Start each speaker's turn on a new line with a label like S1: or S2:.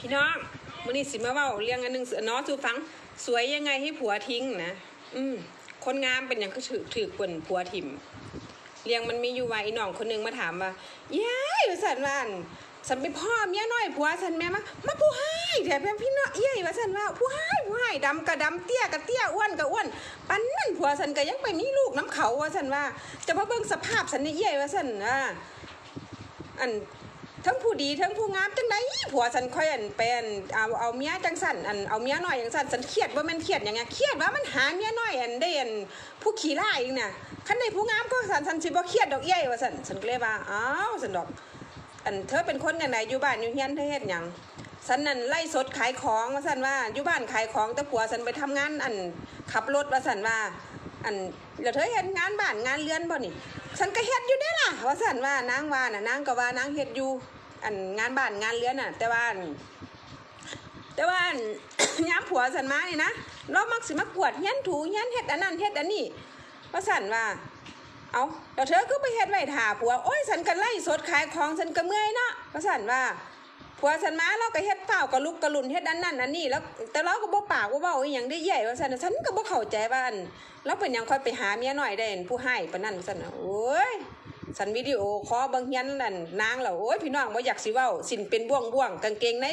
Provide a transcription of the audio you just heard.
S1: พี่น้องมื้อนี้สิมาเว้าเรื่องอันหนึ่งเนาะสูฟัง สวยยังไงให้ผัวทิ้งนะอืมคนงามเป็นหยังคือถือถือกวนผัวทิมเรื่องมันมีอยู่ว่าอีน้องคนหนึงมาถามว่ายายว่าซั่นวันฉันเป็นพ่อเมียน้อยผัวฉันแม่มามาผู้ให้แถมเป็นพี่น้องเอ้ยว่าซั่นว่าผู้ให้ผู้ให้ดำกระดำเตี้ยกระเตี้ยอ้วนกระอ้วนปันนั่นผัวฉันก็ยังไปมีลูกน้ำเขาว่าซั่นว่าจะมาเบิ่งสภาพฉันนี่เอ้ยว่าซั่นอ่าอัน ทั้งผู้ดีทั้งผู้งามจังไดผัวฉันค่อยอันเป็นเอาเอาเมียจังสันอันเอาเมียหน้อยจังสันฉันเครียดว่ามันเครียดอย่างเงี้ยเครียดว่ามันหาเมียหน้อยอันได้อันผู้ขี้ร้ายอีกน่ะคันใดผู้งามก็สันฉันสิบ่เครียดดอกเอี้ยว่าซั่นฉันก็เลยว่าอ้าวฉันดอก อันเธอเป็นคนจังไดอยู่บ้านอยู่เฮียนเธอเฮ็ดหยังฉันนั่นไล่สดขายของว่าซั่นว่าอยู่บ้านขายของแต่ผัวฉันไปทำงานอันขับรถว่าซั่นว่า อันแล้วเธอเฮ็ดงานบ้านงานเรือนบ่นี่ฉันก็เฮ็ดอยู่ได้อล่ะว่าซั่นว่านางว่าน่ะนางก็ว่านางเฮ็ดอยู่ อันงานบ้านงานเรือนน่ะ แต่ว่าแต่ว่ายามผัวฉันมานี่นะเรามักสิมากวดเฮียนถูเฮียนเฮ็ดอันนั้นเฮ็ดอันนี้ว่าซั่นว่า เอาแล้วเธอก็ไปเฮ็ดไว้ท่าผัวโอ้ยฉันก็ไล่สดขายของฉันก็เมื่อยเนาะว่าซั่นว่าผัวฉันมาเราก็เฮ็ดเปล่าก็ลุกกระลุนเฮ็ดอันนั้นอันนี้แล้วแต่เราก็บ่ปากบ่เว้าอีหยังได้ใหญ่ว่าซั่นฉันก็บ่เข้าใจว่าอันเราเป็นหยังค่อยไปหาเมียหน้อยได้อันผู้ให้ปานนั้นว่าซั่นโอ้ย สันวิดีโอคอเบิ่งเฮียนนั่นนางแล้วโอ้ยพี่น้องบ่อยากสิเว้าสินเป็นบ่วงบ่วงกางเกงใน